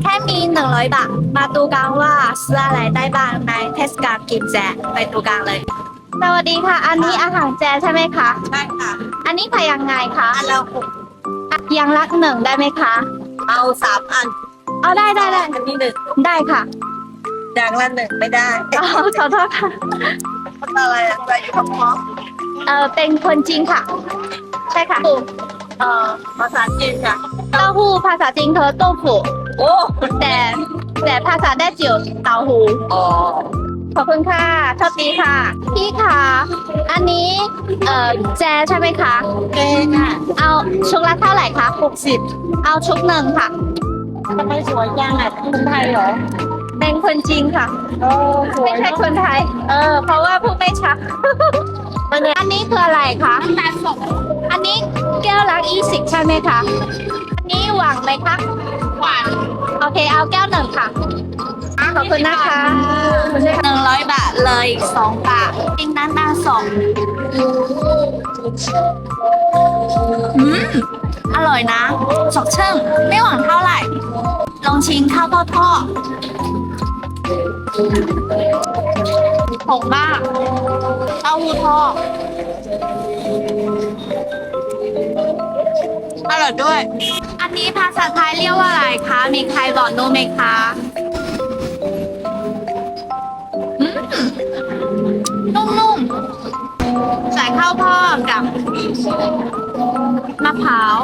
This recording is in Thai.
แค่มี 100 บาท มาดูกันว่าซื้ออะไรได้บ้างในเทศกาลกินแจไปดูกันเลย สวัสดีค่ะ อันนี้อาหารแจใช่ไหมคะ ใช่ค่ะ อันนี้ขายยังไงคะอันละหกยังละหนึ่งได้ไหมคะ เอาสามอัน เอาได้ได้ได้อันนี้หนึ่งได้ค่ะอย่างละหนึ่งไม่ได้อ๋อขอโทษค่ะอะไรอะไรอยู่กับพ่อเออเป็นคนจีนค่ะ ใช่ค่ะเอ่อภาษาจีนค่ะ เต้าหู้ภาษาจีนคือโต้ผู โอ้แต่แต่ภาษาได้จิ๋วเต้าหู้อ๋อ ขอบคุณค่ะ โชคดีค่ะ พี่คะ อันนี้ เอ่อ แจใช่ไหมคะ เก่งอะเอาชุกละเท่าไหร่คะหกสิบเอาชุกหนึ่งค่ะ ทำไมสวยจังอะคนไทยเหรอเป็นคนจีนค่ะ โอ้สวยไม่ใช่คนไทย เออ เพราะว่าพูดไม่ชัด อันนี้คืออะไรคะน้ำตาลสดอันนี้แก้วละยี่สิบใช่ไหมคะ อันนี้หวานไหมคะ หวาน โอเคเอาแก้วหนึ่งค่ะขอบคุณนะคะหนึ่งร้อยบาทเลยสองบาทจริงนั้นนาสองอืมอร่อยนะสดชื่นไม่หวานเท่าไหร่ ลองชิมข้าวทอดทอดหอมมากเต้าหู้ทอด อร่อยด้วย อันนี้ภาษาไทยเรียกว่าอะไรคะ มีใครบอกโน้ไหมคะอืมนุ่มๆ ใส่ข้าวทอดกับมะพร้าว